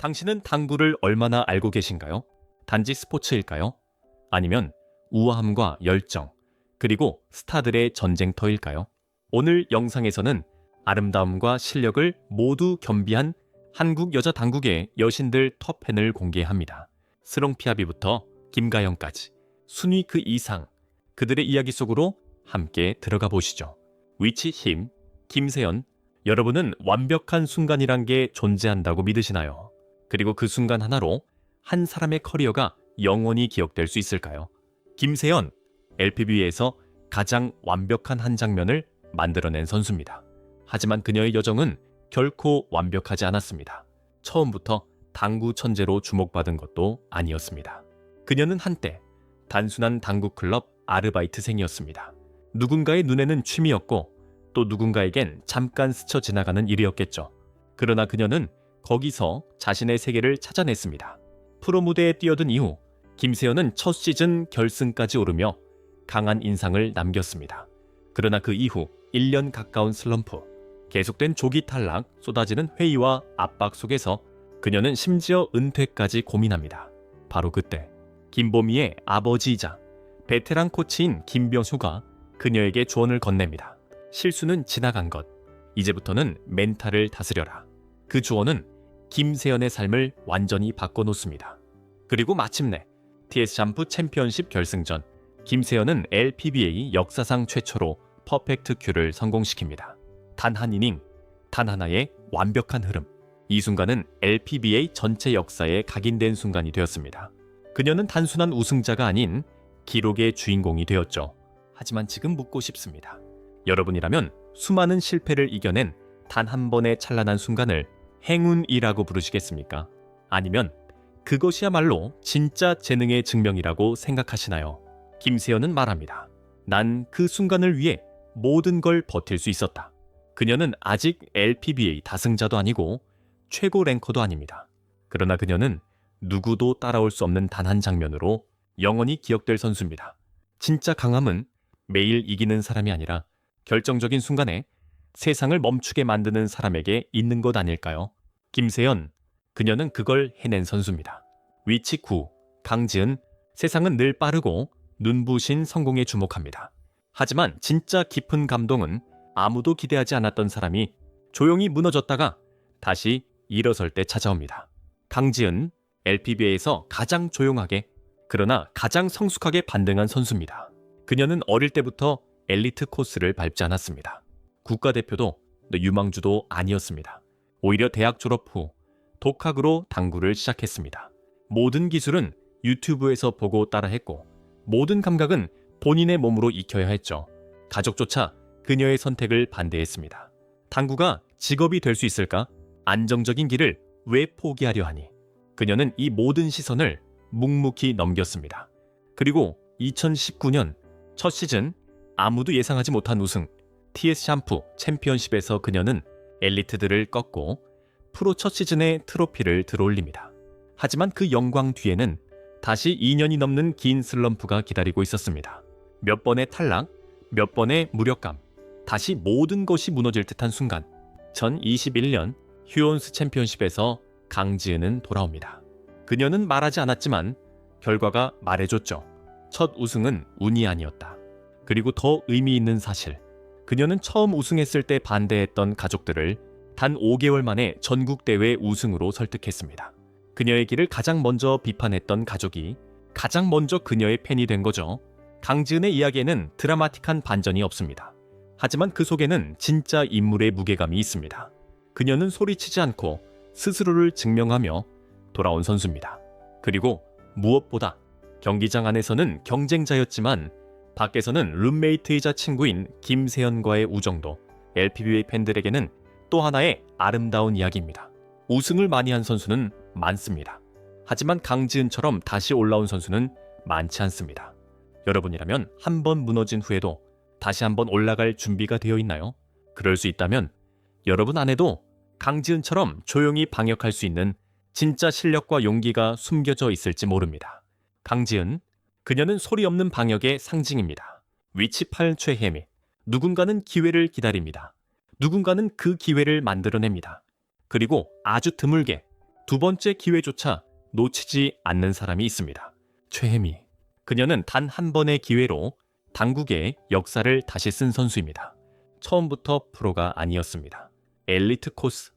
당신은 당구를 얼마나 알고 계신가요? 단지 스포츠일까요? 아니면 우아함과 열정, 그리고 스타들의 전쟁터일까요? 오늘 영상에서는 아름다움과 실력을 모두 겸비한 한국 여자 당국의 여신들 톱10을 공개합니다. 스롱피아비부터 김가영까지 순위 그 이상 그들의 이야기 속으로 함께 들어가 보시죠. 위치 힘, 김세연, 여러분은 완벽한 순간이란 게 존재한다고 믿으시나요? 그리고 그 순간 하나로 한 사람의 커리어가 영원히 기억될 수 있을까요? 김세연, LPB에서 가장 완벽한 한 장면을 만들어낸 선수입니다. 하지만 그녀의 여정은 결코 완벽하지 않았습니다. 처음부터 당구 천재로 주목받은 것도 아니었습니다. 그녀는 한때 단순한 당구 클럽 아르바이트생이었습니다. 누군가의 눈에는 취미였고 또 누군가에겐 잠깐 스쳐 지나가는 일이었겠죠. 그러나 그녀는 거기서 자신의 세계를 찾아냈습니다. 프로 무대에 뛰어든 이후 김세연은 첫 시즌 결승까지 오르며 강한 인상을 남겼습니다. 그러나 그 이후 1년 가까운 슬럼프, 계속된 조기 탈락, 쏟아지는 회의와 압박 속에서 그녀는 심지어 은퇴까지 고민합니다. 바로 그때 김보미의 아버지이자 베테랑 코치인 김병수가 그녀에게 조언을 건넵니다. 실수는 지나간 것. 이제부터는 멘탈을 다스려라. 그 조언은 김세연의 삶을 완전히 바꿔놓습니다. 그리고 마침내 TS 점프 챔피언십 결승전 김세연은 LPBA 역사상 최초로 퍼펙트 큐를 성공시킵니다. 단 한 이닝, 단 하나의 완벽한 흐름. 이 순간은 LPBA 전체 역사에 각인된 순간이 되었습니다. 그녀는 단순한 우승자가 아닌 기록의 주인공이 되었죠. 하지만 지금 묻고 싶습니다. 여러분이라면 수많은 실패를 이겨낸 단 한 번의 찬란한 순간을 행운이라고 부르시겠습니까? 아니면 그것이야말로 진짜 재능의 증명이라고 생각하시나요? 김세연은 말합니다. 난 그 순간을 위해 모든 걸 버틸 수 있었다. 그녀는 아직 LPBA 다승자도 아니고 최고 랭커도 아닙니다. 그러나 그녀는 누구도 따라올 수 없는 단 한 장면으로 영원히 기억될 선수입니다. 진짜 강함은 매일 이기는 사람이 아니라 결정적인 순간에 세상을 멈추게 만드는 사람에게 있는 것 아닐까요? 김세연, 그녀는 그걸 해낸 선수입니다. 위치 9, 강지은, 세상은 늘 빠르고 눈부신 성공에 주목합니다. 하지만 진짜 깊은 감동은 아무도 기대하지 않았던 사람이 조용히 무너졌다가 다시 일어설 때 찾아옵니다. 강지은, LPBA에서 가장 조용하게 그러나 가장 성숙하게 반등한 선수입니다. 그녀는 어릴 때부터 엘리트 코스를 밟지 않았습니다. 국가대표도 유망주도 아니었습니다. 오히려 대학 졸업 후 독학으로 당구를 시작했습니다. 모든 기술은 유튜브에서 보고 따라했고 모든 감각은 본인의 몸으로 익혀야 했죠. 가족조차 그녀의 선택을 반대했습니다. 당구가 직업이 될 수 있을까? 안정적인 길을 왜 포기하려 하니? 그녀는 이 모든 시선을 묵묵히 넘겼습니다. 그리고 2019년 첫 시즌 아무도 예상하지 못한 우승 TS 샴푸 챔피언십에서 그녀는 엘리트들을 꺾고 프로 첫 시즌에 트로피를 들어올립니다. 하지만 그 영광 뒤에는 다시 2년이 넘는 긴 슬럼프가 기다리고 있었습니다. 몇 번의 탈락, 몇 번의 무력감, 다시 모든 것이 무너질 듯한 순간. 전 21년 휴온스 챔피언십에서 강지은은 돌아옵니다. 그녀는 말하지 않았지만 결과가 말해줬죠. 첫 우승은 운이 아니었다. 그리고 더 의미 있는 사실. 그녀는 처음 우승했을 때 반대했던 가족들을 단 5개월 만에 전국대회 우승으로 설득했습니다. 그녀의 길을 가장 먼저 비판했던 가족이 가장 먼저 그녀의 팬이 된 거죠. 강지은의 이야기에는 드라마틱한 반전이 없습니다. 하지만 그 속에는 진짜 인물의 무게감이 있습니다. 그녀는 소리치지 않고 스스로를 증명하며 돌아온 선수입니다. 그리고 무엇보다 경기장 안에서는 경쟁자였지만 밖에서는 룸메이트이자 친구인 김세연과의 우정도 LPBA 팬들에게는 또 하나의 아름다운 이야기입니다. 우승을 많이 한 선수는 많습니다. 하지만 강지은처럼 다시 올라온 선수는 많지 않습니다. 여러분이라면 한 번 무너진 후에도 다시 한번 올라갈 준비가 되어 있나요? 그럴 수 있다면 여러분 안에도 강지은처럼 조용히 방역할 수 있는 진짜 실력과 용기가 숨겨져 있을지 모릅니다. 강지은, 그녀는 소리 없는 방역의 상징입니다. 위치 8 최혜미, 누군가는 기회를 기다립니다. 누군가는 그 기회를 만들어냅니다. 그리고 아주 드물게 두 번째 기회조차 놓치지 않는 사람이 있습니다. 최혜미. 그녀는 단 한 번의 기회로 당국의 역사를 다시 쓴 선수입니다. 처음부터 프로가 아니었습니다. 엘리트 코스,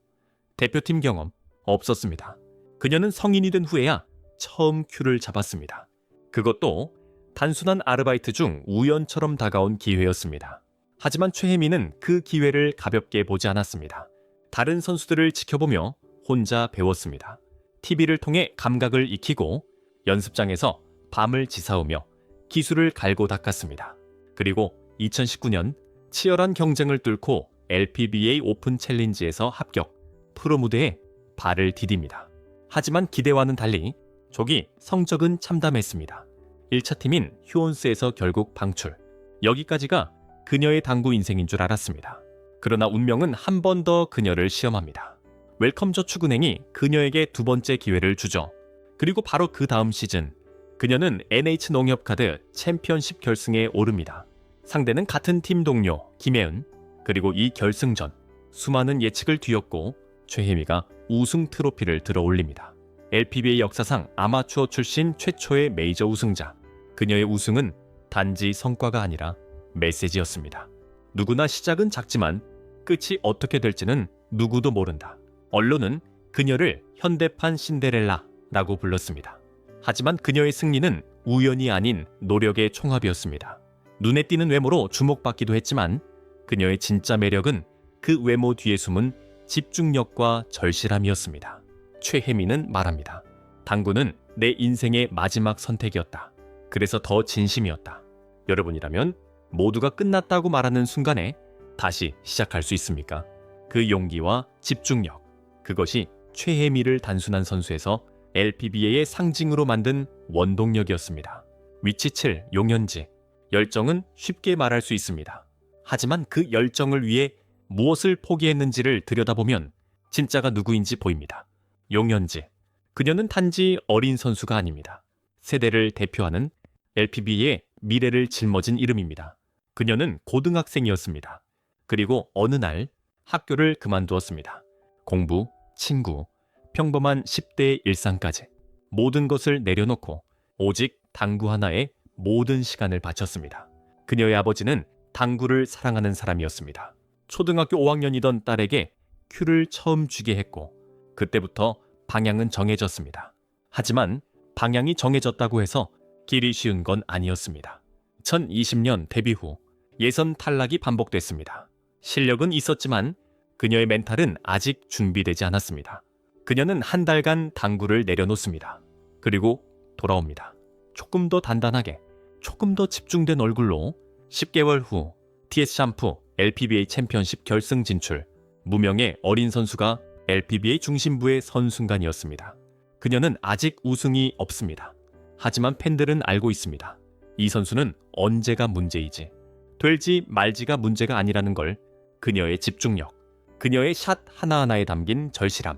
대표팀 경험 없었습니다. 그녀는 성인이 된 후에야 처음 큐를 잡았습니다. 그것도 단순한 아르바이트 중 우연처럼 다가온 기회였습니다. 하지만 최혜미는 그 기회를 가볍게 보지 않았습니다. 다른 선수들을 지켜보며 혼자 배웠습니다. TV를 통해 감각을 익히고 연습장에서 밤을 지사오며 기술을 갈고 닦았습니다. 그리고 2019년 치열한 경쟁을 뚫고 LPBA 오픈 챌린지에서 합격, 프로 무대에 발을 디딥니다. 하지만 기대와는 달리 조기 성적은 참담했습니다. 1차 팀인 휴온스에서 결국 방출. 여기까지가 그녀의 당구 인생인 줄 알았습니다. 그러나 운명은 한 번 더 그녀를 시험합니다. 웰컴 저축은행이 그녀에게 두 번째 기회를 주죠. 그리고 바로 그 다음 시즌 그녀는 NH 농협카드 챔피언십 결승에 오릅니다. 상대는 같은 팀 동료 김혜은 그리고 이 결승전 수많은 예측을 뒤엎고 최혜미가 우승 트로피를 들어 올립니다. LPBA 역사상 아마추어 출신 최초의 메이저 우승자. 그녀의 우승은 단지 성과가 아니라 메시지였습니다. 누구나 시작은 작지만 끝이 어떻게 될지는 누구도 모른다. 언론은 그녀를 현대판 신데렐라라고 불렀습니다. 하지만 그녀의 승리는 우연이 아닌 노력의 총합이었습니다. 눈에 띄는 외모로 주목받기도 했지만 그녀의 진짜 매력은 그 외모 뒤에 숨은 집중력과 절실함이었습니다. 최혜미는 말합니다. 당구는 내 인생의 마지막 선택이었다. 그래서 더 진심이었다. 여러분이라면 모두가 끝났다고 말하는 순간에 다시 시작할 수 있습니까? 그 용기와 집중력, 그것이 최혜미를 단순한 선수에서 LPBA의 상징으로 만든 원동력이었습니다. 위치 7 용현지 열정은 쉽게 말할 수 있습니다. 하지만 그 열정을 위해 무엇을 포기했는지를 들여다보면 진짜가 누구인지 보입니다. 용현지 그녀는 단지 어린 선수가 아닙니다. 세대를 대표하는 LPBA의 미래를 짊어진 이름입니다. 그녀는 고등학생이었습니다. 그리고 어느 날 학교를 그만두었습니다. 공부, 친구, 평범한 10대의 일상까지 모든 것을 내려놓고 오직 당구 하나에 모든 시간을 바쳤습니다. 그녀의 아버지는 당구를 사랑하는 사람이었습니다. 초등학교 5학년이던 딸에게 큐를 처음 쥐게 했고 그때부터 방향은 정해졌습니다. 하지만 방향이 정해졌다고 해서 길이 쉬운 건 아니었습니다. 2020년 데뷔 후 예선 탈락이 반복됐습니다. 실력은 있었지만 그녀의 멘탈은 아직 준비되지 않았습니다. 그녀는 한 달간 당구를 내려놓습니다. 그리고 돌아옵니다. 조금 더 단단하게, 조금 더 집중된 얼굴로 10개월 후 TS 샴푸 LPBA 챔피언십 결승 진출, 무명의 어린 선수가 LPBA 중심부에 선 순간이었습니다. 그녀는 아직 우승이 없습니다. 하지만 팬들은 알고 있습니다. 이 선수는 언제가 문제이지, 될지 말지가 문제가 아니라는 걸 그녀의 집중력, 그녀의 샷 하나하나에 담긴 절실함,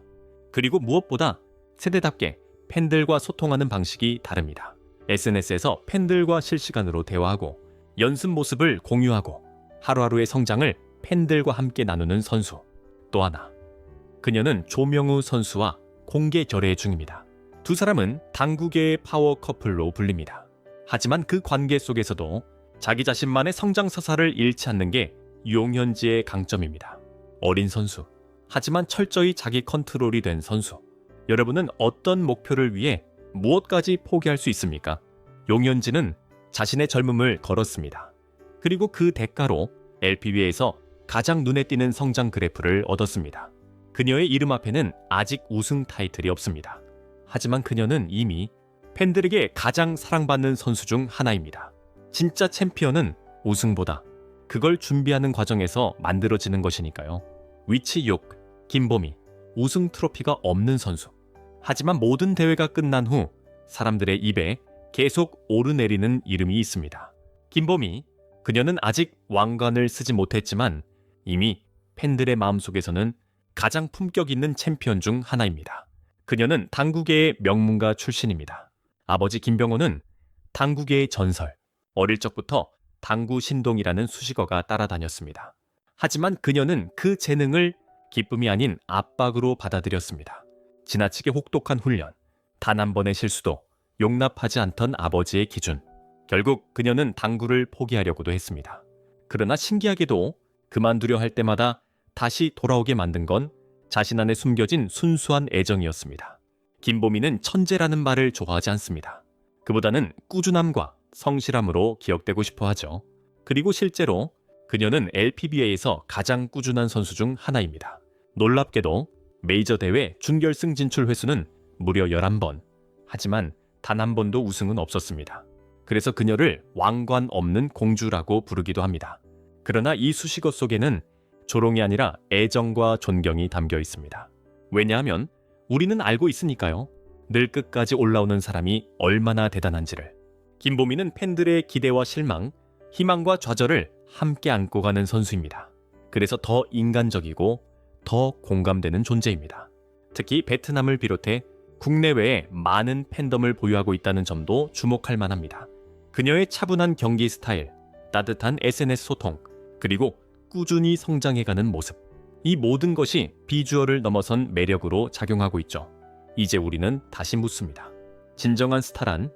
그리고 무엇보다 세대답게 팬들과 소통하는 방식이 다릅니다. SNS에서 팬들과 실시간으로 대화하고 연습 모습을 공유하고 하루하루의 성장을 팬들과 함께 나누는 선수. 또 하나. 그녀는 조명우 선수와 공개 결례 중입니다. 두 사람은 당구계의 파워 커플로 불립니다. 하지만 그 관계 속에서도 자기 자신만의 성장 서사를 잃지 않는 게 용현지의 강점입니다. 어린 선수. 하지만 철저히 자기 컨트롤이 된 선수. 여러분은 어떤 목표를 위해 무엇까지 포기할 수 있습니까? 용현지는 자신의 젊음을 걸었습니다. 그리고 그 대가로 LPBA에서 가장 눈에 띄는 성장 그래프를 얻었습니다. 그녀의 이름 앞에는 아직 우승 타이틀이 없습니다. 하지만 그녀는 이미 팬들에게 가장 사랑받는 선수 중 하나입니다. 진짜 챔피언은 우승보다 그걸 준비하는 과정에서 만들어지는 것이니까요. 위치 6, 김보미, 우승 트로피가 없는 선수. 하지만 모든 대회가 끝난 후 사람들의 입에 계속 오르내리는 이름이 있습니다. 김보미, 그녀는 아직 왕관을 쓰지 못했지만 이미 팬들의 마음속에서는 가장 품격 있는 챔피언 중 하나입니다. 그녀는 당구계의 명문가 출신입니다. 아버지 김병호는 당구계의 전설, 어릴 적부터 당구 신동이라는 수식어가 따라다녔습니다. 하지만 그녀는 그 재능을 기쁨이 아닌 압박으로 받아들였습니다. 지나치게 혹독한 훈련, 단 한 번의 실수도 용납하지 않던 아버지의 기준. 결국 그녀는 당구를 포기하려고도 했습니다. 그러나 신기하게도 그만두려 할 때마다 다시 돌아오게 만든 건 자신 안에 숨겨진 순수한 애정이었습니다. 김보미는 천재라는 말을 좋아하지 않습니다. 그보다는 꾸준함과 성실함으로 기억되고 싶어 하죠. 그리고 실제로 그녀는 LPBA에서 가장 꾸준한 선수 중 하나입니다. 놀랍게도 메이저 대회 준결승 진출 횟수는 무려 11번. 하지만 단 한 번도 우승은 없었습니다. 그래서 그녀를 왕관 없는 공주라고 부르기도 합니다. 그러나 이 수식어 속에는 조롱이 아니라 애정과 존경이 담겨 있습니다. 왜냐하면 우리는 알고 있으니까요. 늘 끝까지 올라오는 사람이 얼마나 대단한지를. 김보미는 팬들의 기대와 실망, 희망과 좌절을 함께 안고 가는 선수입니다. 그래서 더 인간적이고 더 공감되는 존재입니다. 특히 베트남을 비롯해 국내외에 많은 팬덤을 보유하고 있다는 점도 주목할 만합니다. 그녀의 차분한 경기 스타일, 따뜻한 SNS 소통, 그리고 꾸준히 성장해가는 모습. 이 모든 것이 비주얼을 넘어선 매력으로 작용하고 있죠. 이제 우리는 다시 묻습니다. 진정한 스타란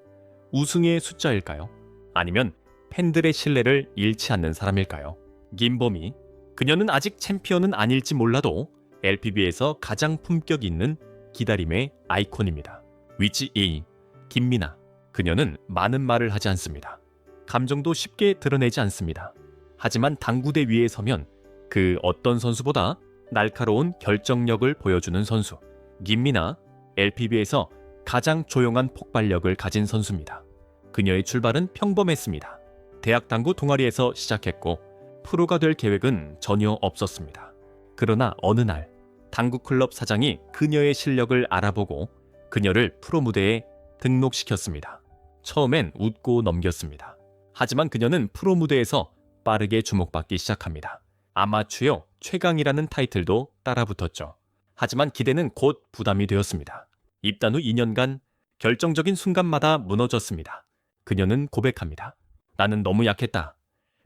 우승의 숫자일까요? 아니면 팬들의 신뢰를 잃지 않는 사람일까요? 김범이 그녀는 아직 챔피언은 아닐지 몰라도 LPB에서 가장 품격 있는 기다림의 아이콘입니다. 위치 2. 김미나. 그녀는 많은 말을 하지 않습니다. 감정도 쉽게 드러내지 않습니다. 하지만 당구대 위에 서면 그 어떤 선수보다 날카로운 결정력을 보여주는 선수. 김미나 LPB에서 가장 조용한 폭발력을 가진 선수입니다. 그녀의 출발은 평범했습니다. 대학 당구 동아리에서 시작했고 프로가 될 계획은 전혀 없었습니다. 그러나 어느 날 당구 클럽 사장이 그녀의 실력을 알아보고 그녀를 프로 무대에 등록시켰습니다. 처음엔 웃고 넘겼습니다. 하지만 그녀는 프로 무대에서 빠르게 주목받기 시작합니다. 아마추어 최강이라는 타이틀도 따라붙었죠. 하지만 기대는 곧 부담이 되었습니다. 입단 후 2년간 결정적인 순간마다 무너졌습니다. 그녀는 고백합니다. 나는 너무 약했다.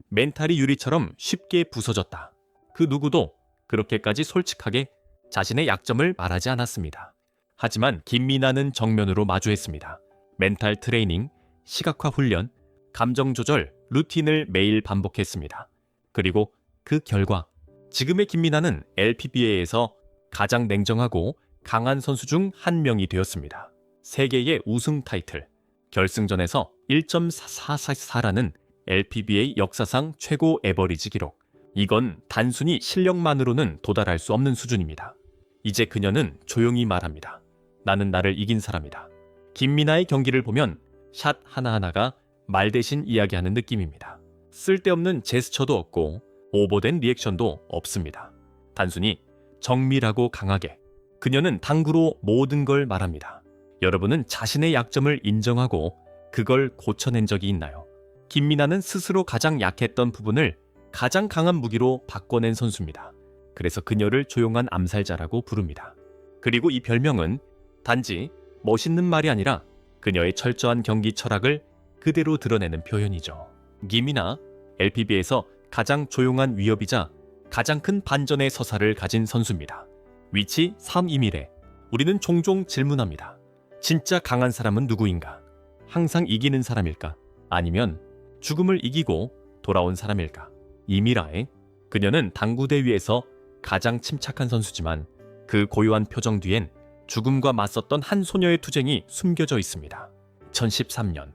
멘탈이 유리처럼 쉽게 부서졌다. 그 누구도 그렇게까지 솔직하게 자신의 약점을 말하지 않았습니다. 하지만 김미나는 정면으로 마주했습니다. 멘탈 트레이닝, 시각화 훈련, 감정 조절, 루틴을 매일 반복했습니다. 그리고 그 결과 지금의 김미나는 LPBA에서 가장 냉정하고 강한 선수 중 한 명이 되었습니다. 세계의 우승 타이틀, 결승전에서 1.444라는 LPBA 역사상 최고 에버리지 기록. 이건 단순히 실력만으로는 도달할 수 없는 수준입니다. 이제 그녀는 조용히 말합니다. 나는 나를 이긴 사람이다. 김미나의 경기를 보면 샷 하나하나가 말 대신 이야기하는 느낌입니다. 쓸데없는 제스처도 없고 오버된 리액션도 없습니다. 단순히 정밀하고 강하게 그녀는 당구로 모든 걸 말합니다. 여러분은 자신의 약점을 인정하고 그걸 고쳐낸 적이 있나요? 김미나는 스스로 가장 약했던 부분을 가장 강한 무기로 바꿔낸 선수입니다. 그래서 그녀를 조용한 암살자라고 부릅니다. 그리고 이 별명은 단지 멋있는 말이 아니라 그녀의 철저한 경기 철학을 그대로 드러내는 표현이죠. 김이나 LPB에서 가장 조용한 위협이자 가장 큰 반전의 서사를 가진 선수입니다. 위치 3 2밀에 우리는 종종 질문합니다. 진짜 강한 사람은 누구인가? 항상 이기는 사람일까? 아니면 죽음을 이기고 돌아온 사람일까? 이미라에 그녀는 당구대 위에서 가장 침착한 선수지만 그 고요한 표정 뒤엔 죽음과 맞섰던 한 소녀의 투쟁이 숨겨져 있습니다. 2013년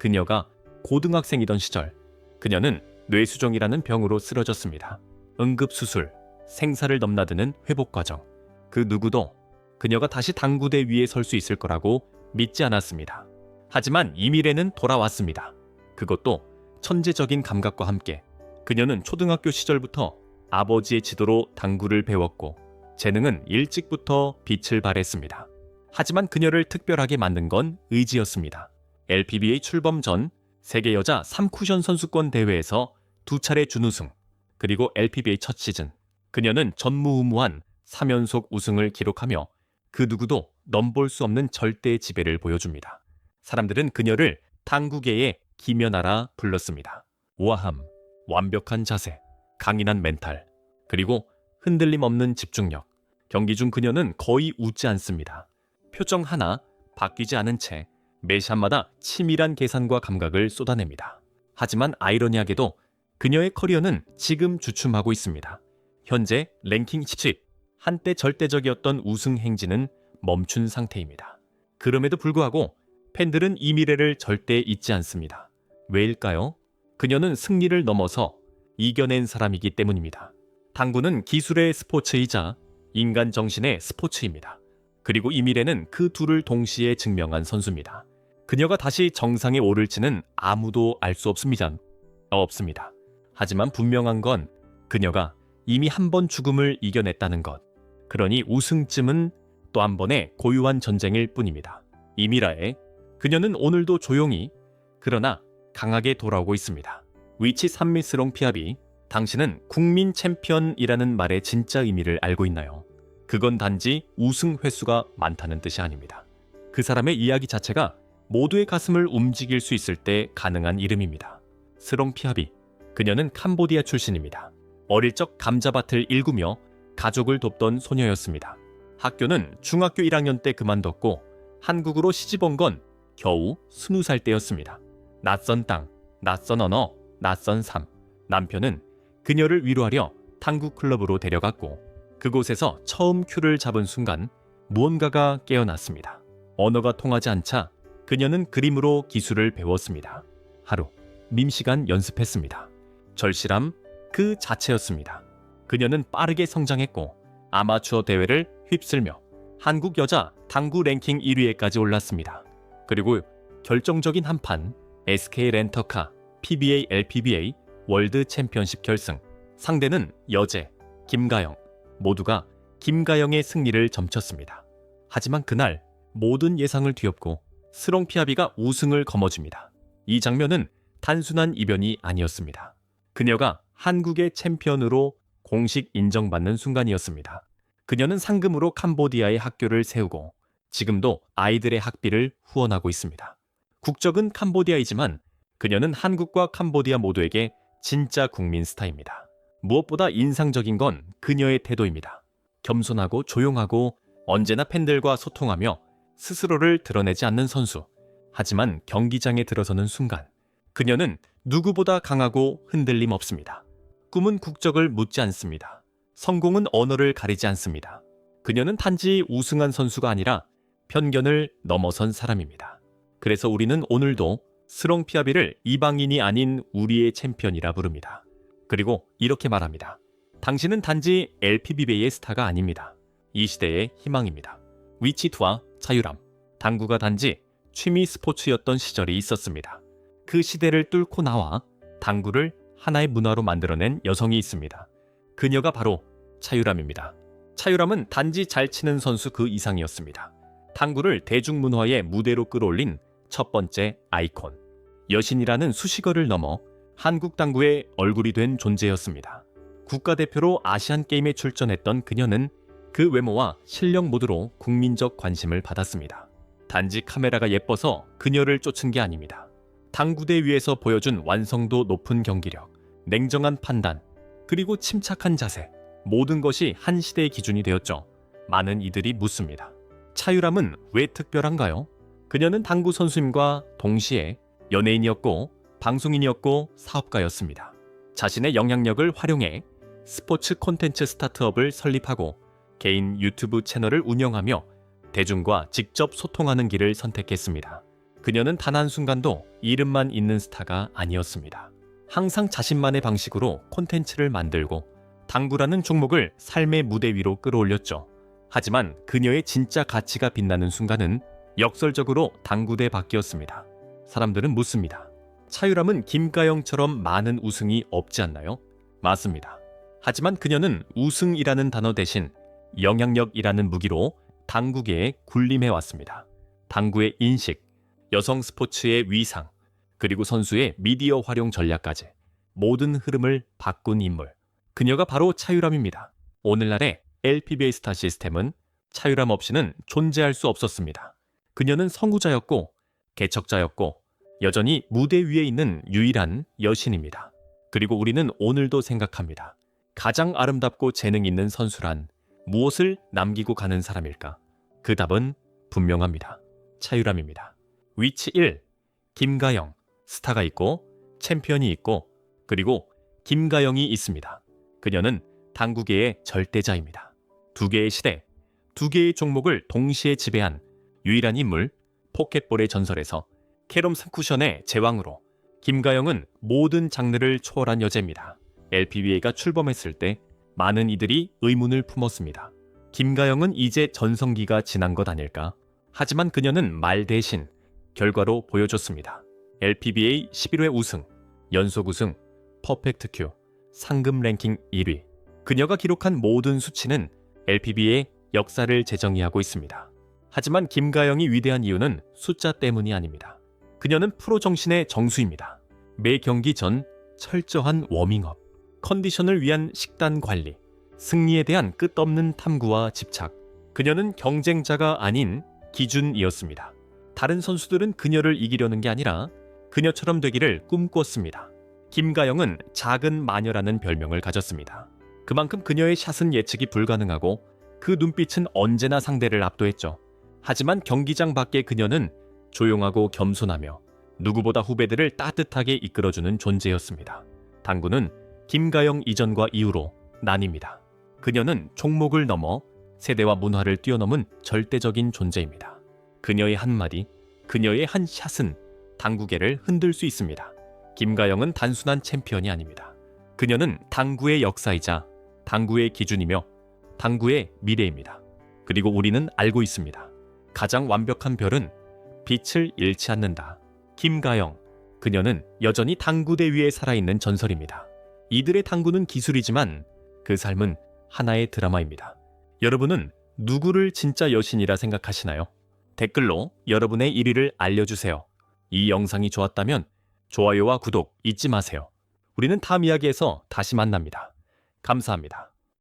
그녀가 고등학생이던 시절 그녀는 뇌수종이라는 병으로 쓰러졌습니다. 응급수술, 생사를 넘나드는 회복 과정. 그 누구도 그녀가 다시 당구대 위에 설 수 있을 거라고 믿지 않았습니다. 하지만 이 미래는 돌아왔습니다. 그것도 천재적인 감각과 함께 그녀는 초등학교 시절부터 아버지의 지도로 당구를 배웠고 재능은 일찍부터 빛을 발했습니다. 하지만 그녀를 특별하게 만든 건 의지였습니다. LPBA 출범 전 세계 여자 3쿠션 선수권 대회에서 두 차례 준우승, 그리고 LPBA 첫 시즌 그녀는 전무후무한 3연속 우승을 기록하며 그 누구도 넘볼 수 없는 절대 지배를 보여줍니다. 사람들은 그녀를 당구계의 김연아라 불렀습니다. 우아함, 완벽한 자세, 강인한 멘탈, 그리고 흔들림 없는 집중력. 경기 중 그녀는 거의 웃지 않습니다. 표정 하나 바뀌지 않은 채 매샷마다 치밀한 계산과 감각을 쏟아냅니다. 하지만 아이러니하게도 그녀의 커리어는 지금 주춤하고 있습니다. 현재 랭킹 10, 한때 절대적이었던 우승 행진은 멈춘 상태입니다. 그럼에도 불구하고 팬들은 이 미래를 절대 잊지 않습니다. 왜일까요? 그녀는 승리를 넘어서 이겨낸 사람이기 때문입니다. 당구는 기술의 스포츠이자 인간 정신의 스포츠입니다. 그리고 이 미래는 그 둘을 동시에 증명한 선수입니다. 그녀가 다시 정상에 오를지는 아무도 알 수 없습니다. 없습니다. 하지만 분명한 건 그녀가 이미 한 번 죽음을 이겨냈다는 것. 그러니 우승쯤은 또 한 번의 고유한 전쟁일 뿐입니다. 이미라에 그녀는 오늘도 조용히 그러나 강하게 돌아오고 있습니다. 위치 산미스롱 피아비, 당신은 국민 챔피언이라는 말의 진짜 의미를 알고 있나요? 그건 단지 우승 횟수가 많다는 뜻이 아닙니다. 그 사람의 이야기 자체가 모두의 가슴을 움직일 수 있을 때 가능한 이름입니다. 스롱 피아비, 그녀는 캄보디아 출신입니다. 어릴 적 감자밭을 일구며 가족을 돕던 소녀였습니다. 학교는 중학교 1학년 때 그만뒀고 한국으로 시집 온 건 겨우 20살 때였습니다. 낯선 땅, 낯선 언어, 낯선 삶. 남편은 그녀를 위로하려 탕구 클럽으로 데려갔고 그곳에서 처음 큐를 잡은 순간 무언가가 깨어났습니다. 언어가 통하지 않자 그녀는 그림으로 기술을 배웠습니다. 하루 밈시간 연습했습니다. 절실함 그 자체였습니다. 그녀는 빠르게 성장했고 아마추어 대회를 휩쓸며 한국 여자 당구 랭킹 1위에까지 올랐습니다. 그리고 결정적인 한판 SK 렌터카 PBA LPBA 월드 챔피언십 결승 상대는 여제 김가영 모두가 김가영의 승리를 점쳤습니다. 하지만 그날 모든 예상을 뒤엎고 스롱 피아비가 우승을 거머쥡니다. 이 장면은 단순한 이변이 아니었습니다. 그녀가 한국의 챔피언으로 공식 인정받는 순간이었습니다. 그녀는 상금으로 캄보디아의 학교를 세우고 지금도 아이들의 학비를 후원하고 있습니다. 국적은 캄보디아이지만 그녀는 한국과 캄보디아 모두에게 진짜 국민 스타입니다. 무엇보다 인상적인 건 그녀의 태도입니다. 겸손하고 조용하고 언제나 팬들과 소통하며 스스로를 드러내지 않는 선수. 하지만 경기장에 들어서는 순간 그녀는 누구보다 강하고 흔들림 없습니다. 꿈은 국적을 묻지 않습니다. 성공은 언어를 가리지 않습니다. 그녀는 단지 우승한 선수가 아니라 편견을 넘어선 사람입니다. 그래서 우리는 오늘도 스롱 피아비를 이방인이 아닌 우리의 챔피언이라 부릅니다. 그리고 이렇게 말합니다. 당신은 단지 LPBB의 스타가 아닙니다. 이 시대의 희망입니다. 위치투와 자유람, 당구가 단지 취미 스포츠였던 시절이 있었습니다. 그 시대를 뚫고 나와 당구를 하나의 문화로 만들어낸 여성이 있습니다. 그녀가 바로 차유람입니다. 차유람은 단지 잘 치는 선수 그 이상이었습니다. 당구를 대중문화의 무대로 끌어올린 첫 번째 아이콘. 여신이라는 수식어를 넘어 한국 당구의 얼굴이 된 존재였습니다. 국가대표로 아시안 게임에 출전했던 그녀는 그 외모와 실력 모두로 국민적 관심을 받았습니다. 단지 카메라가 예뻐서 그녀를 쫓은 게 아닙니다. 당구대 위에서 보여준 완성도 높은 경기력, 냉정한 판단, 그리고 침착한 자세, 모든 것이 한 시대의 기준이 되었죠. 많은 이들이 묻습니다. 차유람은 왜 특별한가요? 그녀는 당구 선수님과 동시에 연예인이었고 방송인이었고 사업가였습니다. 자신의 영향력을 활용해 스포츠 콘텐츠 스타트업을 설립하고 개인 유튜브 채널을 운영하며 대중과 직접 소통하는 길을 선택했습니다. 그녀는 단 한순간도 이름만 있는 스타가 아니었습니다. 항상 자신만의 방식으로 콘텐츠를 만들고 당구라는 종목을 삶의 무대 위로 끌어올렸죠. 하지만 그녀의 진짜 가치가 빛나는 순간은 역설적으로 당구대 바뀌었습니다. 사람들은 묻습니다. 차유람은 김가영처럼 많은 우승이 없지 않나요? 맞습니다. 하지만 그녀는 우승이라는 단어 대신 영향력이라는 무기로 당구계에 군림해 왔습니다. 당구의 인식, 여성 스포츠의 위상, 그리고 선수의 미디어 활용 전략까지 모든 흐름을 바꾼 인물. 그녀가 바로 차유람입니다. 오늘날의 LPBA 스타 시스템은 차유람 없이는 존재할 수 없었습니다. 그녀는 성우자였고 개척자였고 여전히 무대 위에 있는 유일한 여신입니다. 그리고 우리는 오늘도 생각합니다. 가장 아름답고 재능 있는 선수란 무엇을 남기고 가는 사람일까? 그 답은 분명합니다. 차유람입니다. 위치 1. 김가영. 스타가 있고 챔피언이 있고 그리고 김가영이 있습니다. 그녀는 당구계의 절대자입니다. 두 개의 시대, 두 개의 종목을 동시에 지배한 유일한 인물 포켓볼의 전설에서 캐롬 상쿠션의 제왕으로 김가영은 모든 장르를 초월한 여제입니다. LPBA가 출범했을 때 많은 이들이 의문을 품었습니다. 김가영은 이제 전성기가 지난 것 아닐까? 하지만 그녀는 말 대신 결과로 보여줬습니다. LPBA 11회 우승, 연속 우승, 퍼펙트 큐, 상금 랭킹 1위. 그녀가 기록한 모든 수치는 LPBA의 역사를 재정의하고 있습니다. 하지만 김가영이 위대한 이유는 숫자 때문이 아닙니다. 그녀는 프로 정신의 정수입니다. 매 경기 전 철저한 워밍업, 컨디션을 위한 식단 관리, 승리에 대한 끝없는 탐구와 집착. 그녀는 경쟁자가 아닌 기준이었습니다. 다른 선수들은 그녀를 이기려는 게 아니라 그녀처럼 되기를 꿈꿨습니다. 김가영은 작은 마녀라는 별명을 가졌습니다. 그만큼 그녀의 샷은 예측이 불가능하고 그 눈빛은 언제나 상대를 압도했죠. 하지만 경기장 밖의 그녀는 조용하고 겸손하며 누구보다 후배들을 따뜻하게 이끌어주는 존재였습니다. 당구는 김가영 이전과 이후로 나뉩니다. 그녀는 종목을 넘어 세대와 문화를 뛰어넘은 절대적인 존재입니다. 그녀의 한마디, 그녀의 한 샷은 당구계를 흔들 수 있습니다. 김가영은 단순한 챔피언이 아닙니다. 그녀는 당구의 역사이자 당구의 기준이며 당구의 미래입니다. 그리고 우리는 알고 있습니다. 가장 완벽한 별은 빛을 잃지 않는다. 김가영. 그녀는 여전히 당구대 위에 살아있는 전설입니다. 이들의 당구는 기술이지만 그 삶은 하나의 드라마입니다. 여러분은 누구를 진짜 여신이라 생각하시나요? 댓글로 여러분의 1위를 알려주세요. 이 영상이 좋았다면 좋아요와 구독 잊지 마세요. 우리는 다음 이야기에서 다시 만납니다. 감사합니다.